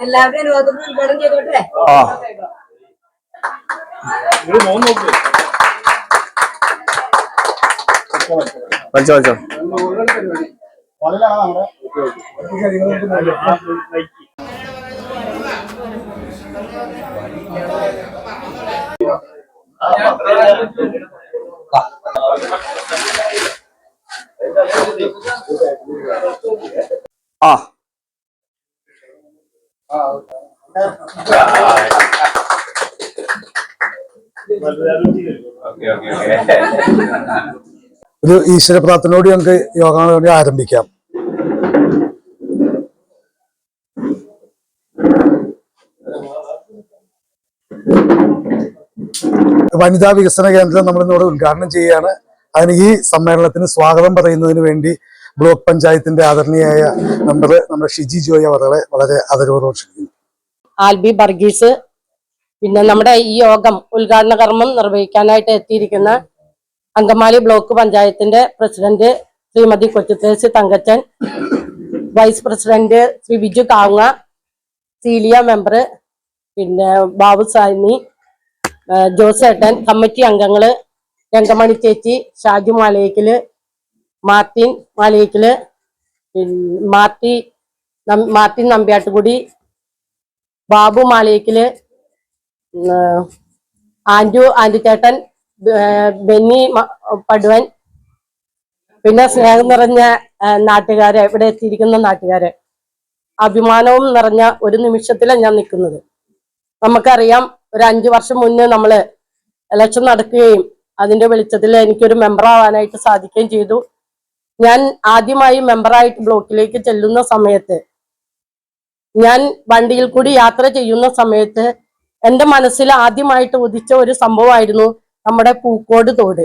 എല്ലാവരുടെയും അനുവാദത്തോടെ ഉദ്ഘാടനം ചെയ്തോട്ടെ? വലിച്ചോ വലിച്ചോ. ആ ഒരു ഈശ്വര പ്രാർത്ഥനയോട് നമുക്ക് യോഗ ആരംഭിക്കാം. വനിതാ വികസന കേന്ദ്രം നമ്മൾ ഉദ്ഘാടനം ചെയ്യുകയാണ്. അതിന് ഈ സമ്മേളനത്തിന് സ്വാഗതം പറയുന്നതിന് വേണ്ടി ബ്ലോക്ക് പഞ്ചായത്തിന്റെ ആദരണീയായ മെമ്പർ നമ്മുടെ ഷിജി ജോയ് അവരെ വളരെ ആദരവോടെ ക്ഷണിക്കുന്നു ആൽബി ബർഗീസ് പിന്നെ നമ്മുടെ ഈ യോഗം ഉദ്ഘാടന കർമ്മം നിർവഹിക്കാനായിട്ട് എത്തിയിരിക്കുന്ന അങ്കമാലി ബ്ലോക്ക് പഞ്ചായത്തിന്റെ president Shrimati Kochuthresi Thankachan vice president Shri Biju Kavunga Celia member പിന്നെ ബാബു സാനി ജോസേട്ടൻ കമ്മിറ്റി അംഗങ്ങൾ രംഗമണി ചേച്ചി ഷാജു മാലയേക്കൽ മാർട്ടിൻ പിന്നെ മാർട്ടി മാർട്ടിൻ നമ്പ്യാട്ടുകുടി ബാബു മാളിയേക്കിൽ ആന്റു ആൻഡുചേട്ടൻ ബെന്നി പടുവൻ പിന്നെ സ്നേഹം നിറഞ്ഞ നാട്ടുകാരെ ഇവിടെ എത്തിയിരിക്കുന്ന നാട്ടുകാരെ. അഭിമാനവും നിറഞ്ഞ ഒരു നിമിഷത്തിലാണ് ഞാൻ നിൽക്കുന്നത്. നമുക്കറിയാം ഒരു അഞ്ചു വർഷം മുന്നേ നമ്മൾ ഇലക്ഷൻ നടക്കുകയും അതിന്റെ വെളിച്ചത്തിൽ എനിക്കൊരു മെമ്പർ ആവാനായിട്ട് സാധിക്കുകയും ചെയ്തു. ഞാൻ ആദ്യമായി മെമ്പറായിട്ട് ബ്ലോക്കിലേക്ക് ചെല്ലുന്ന സമയത്ത് ഞാൻ വണ്ടിയിൽ കൂടി യാത്ര ചെയ്യുന്ന സമയത്ത് എന്റെ മനസ്സിൽ ആദ്യമായിട്ട് ഉദിച്ച ഒരു സംഭവമായിരുന്നു നമ്മുടെ പൂക്കോട് തോട്.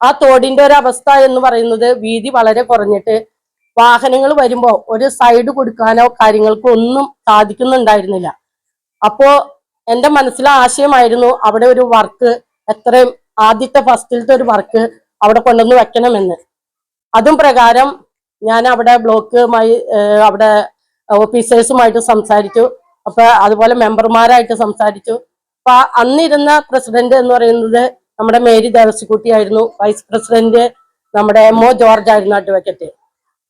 ആ തോടിന്റെ ഒരു അവസ്ഥ എന്ന് പറയുന്നത് വീതി വളരെ കുറഞ്ഞിട്ട് വാഹനങ്ങൾ വരുമ്പോൾ ഒരു സൈഡ് കൊടുക്കാനോ കാര്യങ്ങൾക്കോ ഒന്നും സാധിക്കുന്നുണ്ടായിരുന്നില്ല. അപ്പോ എന്റെ മനസ്സിലെ ആശയമായിരുന്നു അവിടെ ഒരു വർക്ക് എത്രയും ആദ്യത്തെ ഫസ്റ്റിലത്തെ ഒരു വർക്ക് അവിടെ കൊണ്ടുവന്ന് വെക്കണമെന്ന്. അതും പ്രകാരം ഞാൻ അവിടെ ബ്ലോക്കുമായി അവിടെ ഓഫീസേഴ്സുമായിട്ട് സംസാരിച്ചു. അപ്പൊ അതുപോലെ മെമ്പർമാരായിട്ട് സംസാരിച്ചു. അപ്പൊ അന്നിരുന്ന പ്രസിഡന്റ് എന്ന് പറയുന്നത് നമ്മുടെ മേരി ദേവസിക്കുട്ടിയായിരുന്നു വൈസ് പ്രസിഡന്റ് നമ്മുടെ ഒ ജോർജ് ആയിരുന്നു അഡ്വക്കറ്റ്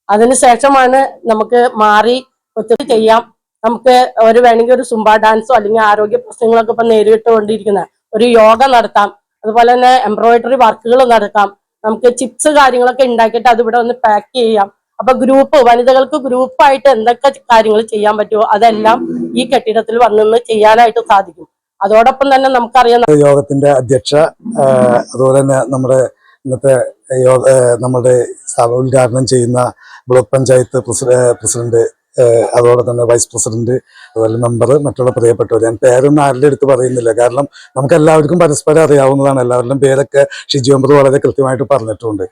അതിനുശേഷമാണ് നമുക്ക് മാറി ഒത്തിരി ചെയ്യാം. നമുക്ക് ഒരു വേണമെങ്കിൽ ഒരു സുംബ ഡാൻസോ അല്ലെങ്കിൽ ആരോഗ്യ പ്രശ്നങ്ങളൊക്കെ ഇപ്പൊ നേരിട്ടുകൊണ്ടിരിക്കുന്ന ഒരു യോഗ നടത്താം. അതുപോലെ തന്നെ എംബ്രോയിഡറി വർക്കുകൾ നടത്താം നമുക്ക് ചിപ്സ് കാര്യങ്ങളൊക്കെ ഉണ്ടാക്കിയിട്ട് അത് ഇവിടെ ഒന്ന് പാക്ക് ചെയ്യാം. അപ്പൊ ഗ്രൂപ്പ് വനിതകൾക്ക് ഗ്രൂപ്പായിട്ട് എന്തൊക്കെ കാര്യങ്ങൾ ചെയ്യാൻ പറ്റുമോ അതെല്ലാം ഈ കെട്ടിടത്തിൽ വന്നിന്ന് ചെയ്യാനായിട്ട് സാധിക്കും. അതോടൊപ്പം തന്നെ നമുക്കറിയാം യോഗത്തിന്റെ അധ്യക്ഷ അതുപോലെ തന്നെ നമ്മുടെ ഇന്നത്തെ നമ്മുടെ ഉദ്ഘാടനം ചെയ്യുന്ന ബ്ലോക്ക് പഞ്ചായത്ത് പ്രസിഡ- പ്രസിഡന്റ് അതുപോലെ തന്നെ വൈസ് പ്രസിഡന്റ് അതുപോലെ മെമ്പർ മറ്റുള്ള പ്രിയപ്പെട്ടവർ ഞാൻ പേരൊന്നും ആരുടെ അടുത്ത് പറയുന്നില്ല. കാരണം നമുക്ക് എല്ലാവർക്കും പരസ്പരം അറിയാവുന്നതാണ്. എല്ലാവരുടെയും പേരൊക്കെ ഷിജി മെമ്പർ വളരെ കൃത്യമായിട്ട് പറഞ്ഞിട്ടുണ്ട്.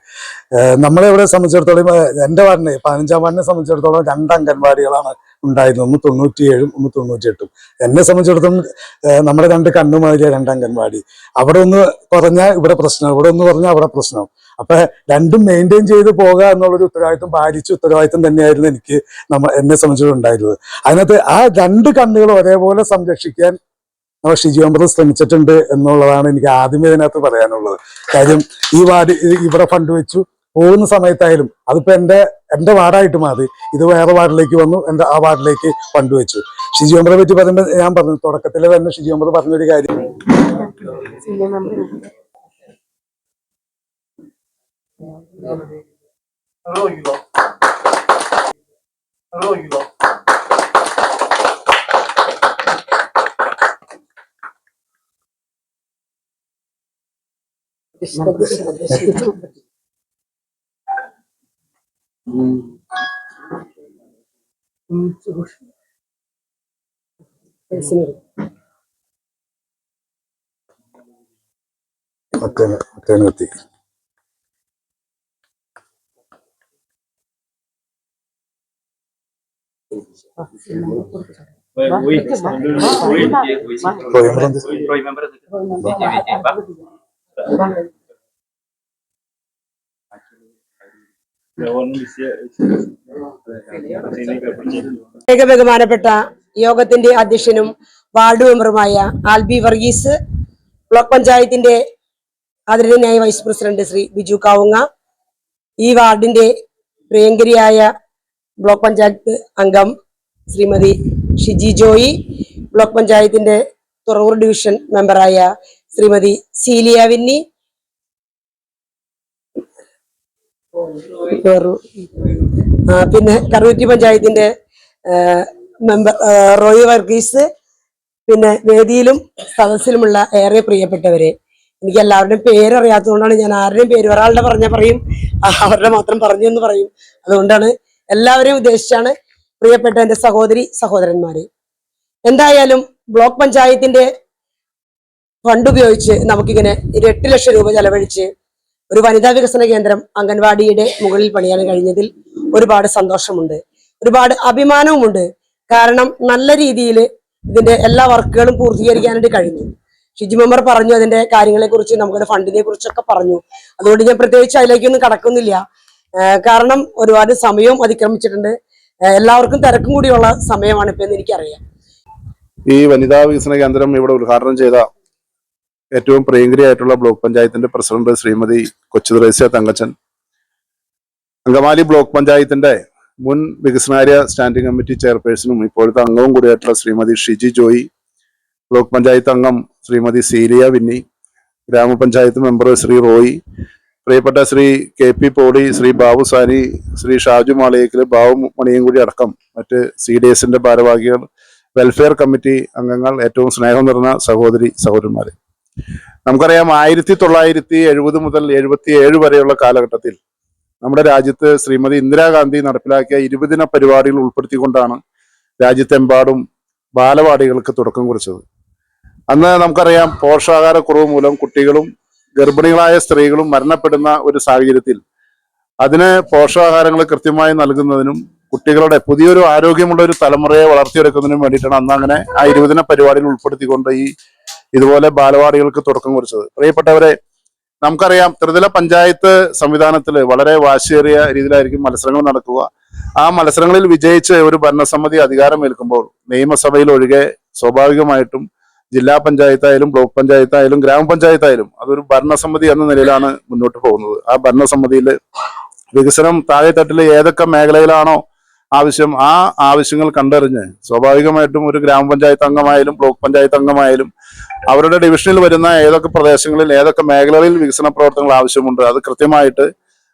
നമ്മളെ ഇവിടെ സംബന്ധിച്ചിടത്തോളം എന്റെ വാർഡിനെ പതിനഞ്ചാം വാർഡിനെ സംബന്ധിച്ചിടത്തോളം രണ്ട് അംഗൻവാടികളാണ് ഉണ്ടായിരുന്നത് ഒന്ന് തൊണ്ണൂറ്റിയേഴും ഒന്ന് തൊണ്ണൂറ്റിയെട്ടും. എന്നെ സംബന്ധിച്ചിടത്തോളം നമ്മുടെ രണ്ട് കണ്ണുമാതിരിയ രണ്ട് അംഗൻവാടി. അവിടെ ഒന്ന് പറഞ്ഞാൽ ഇവിടെ പ്രശ്നം ഇവിടെ ഒന്ന് പറഞ്ഞാൽ അവിടെ പ്രശ്നം. അപ്പൊ രണ്ടും മെയിന്റെയിൻ ചെയ്ത് പോകുക എന്നുള്ളൊരു ഉത്തരവാദിത്വം ഭാരിച്ച ഉത്തരവാദിത്വം തന്നെയായിരുന്നു എനിക്ക് നമ്മ എന്നെ സംബന്ധിച്ചിട്ടുണ്ടായിരുന്നത് അതിനകത്ത് ആ രണ്ട് കണ്ണുകൾ ഒരേപോലെ സംരക്ഷിക്കാൻ നമ്മൾ ഷിജിയോമ്പത് ശ്രമിച്ചിട്ടുണ്ട് എന്നുള്ളതാണ് എനിക്ക് ആദ്യമേ ഇതിനകത്ത് പറയാനുള്ളത്. കാര്യം ഈ വാർഡ് ഇവിടെ ഫണ്ട് വെച്ചു. പോകുന്ന സമയത്തായാലും അതിപ്പോ എന്റെ എന്റെ വാർഡായിട്ട് മാറി. ഇത് വേറെ വാർഡിലേക്ക് വന്നു എന്റെ ആ വാർഡിലേക്ക് ഫണ്ട് വെച്ചു. ഷിജി അമ്പറെ പറ്റി പറയുമ്പോൾ ഞാൻ പറഞ്ഞു തുടക്കത്തിലെ തന്നെ ഷിജി അമ്പർ പറഞ്ഞൊരു കാര്യം. മറ്റേന് ಮತ್ತೆ ಮತ್ತೆ ಗತಿ Foi membro desse. Foi membro desse. ബഹുമാനപ്പെട്ട യോഗത്തിന്റെ അധ്യക്ഷനും വാർഡ് മെമ്പറുമായ ആൽബി വർഗീസ് ബ്ലോക്ക് പഞ്ചായത്തിന്റെ ആദരണീയനായ വൈസ് പ്രസിഡന്റ് ശ്രീ ബിജു കാവുങ്ങ ഈ വാർഡിന്റെ പ്രിയങ്കരിയായ ബ്ലോക്ക് പഞ്ചായത്ത് അംഗം ശ്രീമതി ഷിജി ജോയി ബ്ലോക്ക് പഞ്ചായത്തിന്റെ തുറവൂർ ഡിവിഷൻ മെമ്പറായ ശ്രീമതി സീലിയ വിന്നി വേറു- ആ, പിന്നെ കറുവറ്റി പഞ്ചായത്തിന്റെ മെമ്പർ റോയ് വർഗീസ് പിന്നെ വേദിയിലും സദസ്സിലുമുള്ള ഏറെ പ്രിയപ്പെട്ടവരെ എനിക്ക് എല്ലാവരുടെയും പേരറിയാത്തതുകൊണ്ടാണ് ഞാൻ ആരുടെയും പേര് ഒരാളുടെ പറഞ്ഞ പറയും അവരുടെ മാത്രം പറഞ്ഞു എന്ന് പറയും. അതുകൊണ്ടാണ് എല്ലാവരെയും ഉദ്ദേശിച്ചാണ് പ്രിയപ്പെട്ട എന്റെ സഹോദരി സഹോദരന്മാരെ. എന്തായാലും ബ്ലോക്ക് പഞ്ചായത്തിന്റെ ഫണ്ട് ഉപയോഗിച്ച് നമുക്കിങ്ങനെ ഒരു എട്ട് ലക്ഷം രൂപ ചെലവഴിച്ച് ഒരു വനിതാ വികസന കേന്ദ്രം അംഗൻവാടിയുടെ മുകളിൽ പണിയാൻ കഴിഞ്ഞതിൽ ഒരുപാട് സന്തോഷമുണ്ട്. ഒരുപാട് അഭിമാനവുമുണ്ട്. കാരണം നല്ല രീതിയിൽ ഇതിന്റെ എല്ലാ വർക്കുകളും പൂർത്തീകരിക്കാനായിട്ട് കഴിഞ്ഞു. ഷിജി മെമ്പർ പറഞ്ഞു അതിന്റെ കാര്യങ്ങളെ കുറിച്ച് നമ്മുടെ ഫണ്ടിനെ കുറിച്ചൊക്കെ പറഞ്ഞു. അതുകൊണ്ട് ഞാൻ പ്രത്യേകിച്ച് അതിലേക്കൊന്നും കടക്കുന്നില്ല. കാരണം ഒരുപാട് സമയവും അതിക്രമിച്ചിട്ടുണ്ട്. എല്ലാവർക്കും തിരക്കും കൂടിയുള്ള സമയമാണ് ഇപ്പൊ എന്ന് എനിക്കറിയാം. ഈ വനിതാ വികസന കേന്ദ്രം ഇവിടെ ഉദ്ഘാടനം ചെയ്ത ഏറ്റവും പ്രിയങ്കരിയായിട്ടുള്ള ബ്ലോക്ക് പഞ്ചായത്തിന്റെ പ്രസിഡന്റ് ശ്രീമതി കൊച്ചു ദ്രേസ്യ തങ്കച്ചൻ. അങ്കമാലി ബ്ലോക്ക് പഞ്ചായത്തിന്റെ മുൻ വികസനാര്യ സ്റ്റാൻഡിംഗ് കമ്മിറ്റി ചെയർപേഴ്സണും ഇപ്പോഴത്തെ അംഗവും കൂടിയായിട്ടുള്ള ശ്രീമതി ഷിജി ജോയി ബ്ലോക്ക് പഞ്ചായത്ത് അംഗം ശ്രീമതി സീലിയ വിന്നി ഗ്രാമപഞ്ചായത്ത് മെമ്പർ ശ്രീ റോയി പ്രിയപ്പെട്ട ശ്രീ കെ പി പോളി ശ്രീ ബാബു സാനി ശ്രീ ഷാജു മാളിയേക്കൽ ബാബു മണിയും കൂടി അടക്കം മറ്റ് സി ഡി എസിന്റെ ഭാരവാഹികൾ വെൽഫെയർ കമ്മിറ്റി അംഗങ്ങൾ ഏറ്റവും സ്നേഹം നിറഞ്ഞ സഹോദരി സഹോദരന്മാരെ. നമുക്കറിയാം ആയിരത്തി തൊള്ളായിരത്തി എഴുപത് മുതൽ എഴുപത്തി ഏഴ് വരെയുള്ള കാലഘട്ടത്തിൽ നമ്മുടെ രാജ്യത്ത് ശ്രീമതി ഇന്ദിരാഗാന്ധി നടപ്പിലാക്കിയ ഇരുപതിന പരിപാടികൾ ഉൾപ്പെടുത്തിക്കൊണ്ടാണ് രാജ്യത്തെമ്പാടും ബാലവാടികൾക്ക് തുടക്കം കുറിച്ചത്. അന്ന് നമുക്കറിയാം പോഷകാഹാരക്കുറവ് മൂലം കുട്ടികളും ഗർഭിണികളായ സ്ത്രീകളും മരണപ്പെടുന്ന ഒരു സാഹചര്യത്തിൽ അതിന് പോഷകാഹാരങ്ങൾ കൃത്യമായി നൽകുന്നതിനും കുട്ടികളുടെ പുതിയൊരു ആരോഗ്യമുള്ള ഒരു തലമുറയെ വളർത്തിയെടുക്കുന്നതിനും വേണ്ടിയിട്ടാണ് അന്ന് അങ്ങനെ ആ ഇരുപതിന പരിപാടികൾ ഉൾപ്പെടുത്തിക്കൊണ്ട് ഈ ഇതുപോലെ ബാലവാടികൾക്ക് തുടക്കം കുറിച്ചത്. പ്രിയപ്പെട്ടവരെ നമുക്കറിയാം ത്രിതല പഞ്ചായത്ത് സംവിധാനത്തിൽ വളരെ വാശിയേറിയ രീതിയിലായിരിക്കും മത്സരങ്ങൾ നടക്കുക. ആ മത്സരങ്ങളിൽ വിജയിച്ച് ഒരു ഭരണസമിതി അധികാരമേൽക്കുമ്പോൾ നിയമസഭയിൽ ഒഴികെ സ്വാഭാവികമായിട്ടും ജില്ലാ പഞ്ചായത്തായാലും ബ്ലോക്ക് പഞ്ചായത്തായാലും ഗ്രാമപഞ്ചായത്തായാലും അതൊരു ഭരണസമിതി എന്ന നിലയിലാണ് മുന്നോട്ട് പോകുന്നത്. ആ ഭരണസമിതിയിൽ വികസനം താഴെത്തട്ടിൽ ഏതൊക്കെ മേഖലയിലാണോ ആവശ്യം ആ ആവശ്യങ്ങൾ കണ്ടറിഞ്ഞ് സ്വാഭാവികമായിട്ടും ഒരു ഗ്രാമപഞ്ചായത്ത് അംഗമായാലും ബ്ലോക്ക് പഞ്ചായത്ത് അംഗമായാലും അവരുടെ ഡിവിഷനിൽ വരുന്ന ഏതൊക്കെ പ്രദേശങ്ങളിൽ ഏതൊക്കെ മേഖലകളിൽ വികസന പ്രവർത്തനങ്ങൾ ആവശ്യമുണ്ട് അത് കൃത്യമായിട്ട്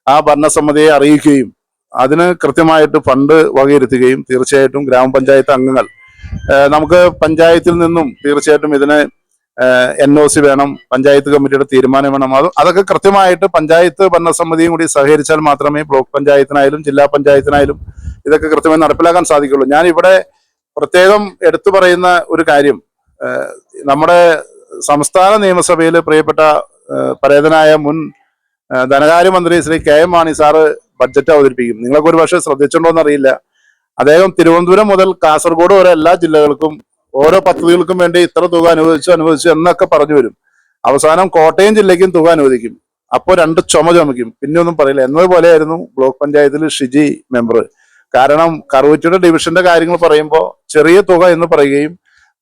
ആ ഭരണസമിതിയെ അറിയിക്കുകയും അതിന് കൃത്യമായിട്ട് ഫണ്ട് വകയിരുത്തുകയും തീർച്ചയായിട്ടും ഗ്രാമപഞ്ചായത്ത് അംഗങ്ങൾ നമുക്ക് പഞ്ചായത്തിൽ നിന്നും തീർച്ചയായിട്ടും ഇതിന് എൻ ഒ സി വേണം പഞ്ചായത്ത് കമ്മിറ്റിയുടെ തീരുമാനം വേണം. അത് അതൊക്കെ കൃത്യമായിട്ട് പഞ്ചായത്ത് ഭരണസമിതിയും കൂടി സഹകരിച്ചാൽ മാത്രമേ ബ്ലോക്ക് പഞ്ചായത്തിനായാലും ജില്ലാ പഞ്ചായത്തിനായാലും ഇതൊക്കെ കൃത്യമായി നടപ്പിലാക്കാൻ സാധിക്കുള്ളൂ. ഞാൻ ഇവിടെ പ്രത്യേകം എടുത്തു പറയുന്ന ഒരു കാര്യം നമ്മുടെ സംസ്ഥാന നിയമസഭയിൽ പ്രിയപ്പെട്ട പരേതനായ മുൻ ധനകാര്യമന്ത്രി Shri K M Mani sir budget അവതരിപ്പിക്കും. നിങ്ങൾക്ക് ഒരു പക്ഷേ ശ്രദ്ധിച്ചിട്ടുണ്ടോ എന്നറിയില്ല അദ്ദേഹം തിരുവനന്തപുരം മുതൽ കാസർഗോഡ് വരെ എല്ലാ ജില്ലകൾക്കും ഓരോ പദ്ധതികൾക്കും വേണ്ടി ഇത്ര തുക അനുവദിച്ചു അനുവദിച്ചു എന്നൊക്കെ പറഞ്ഞു വരും. അവസാനം കോട്ടയം ജില്ലയ്ക്കും തുക അനുവദിക്കും. അപ്പോൾ രണ്ട് ചുമ ചുമയ്ക്കും. പിന്നെ ഒന്നും പറയില്ല. എന്നതുപോലെയായിരുന്നു ബ്ലോക്ക് പഞ്ചായത്തിൽ ഷിജി മെമ്പർ കാരണം കറുവറ്റിയുടെ ഡിവിഷന്റെ കാര്യങ്ങൾ പറയുമ്പോൾ ചെറിയ തുക എന്ന് പറയുകയും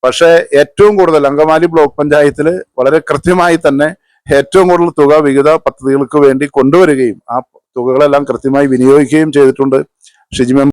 പക്ഷേ ഏറ്റവും കൂടുതൽ അങ്കമാലി ബ്ലോക്ക് പഞ്ചായത്തിൽ വളരെ കൃത്യമായി തന്നെ ഏറ്റവും കൂടുതൽ തുക വിവിധ പദ്ധതികൾക്ക് വേണ്ടി കൊണ്ടുവരികയും ആ തുകകളെല്ലാം കൃത്യമായി വിനിയോഗിക്കുകയും ചെയ്തിട്ടുണ്ട് ഷിജി മെമ്പർ.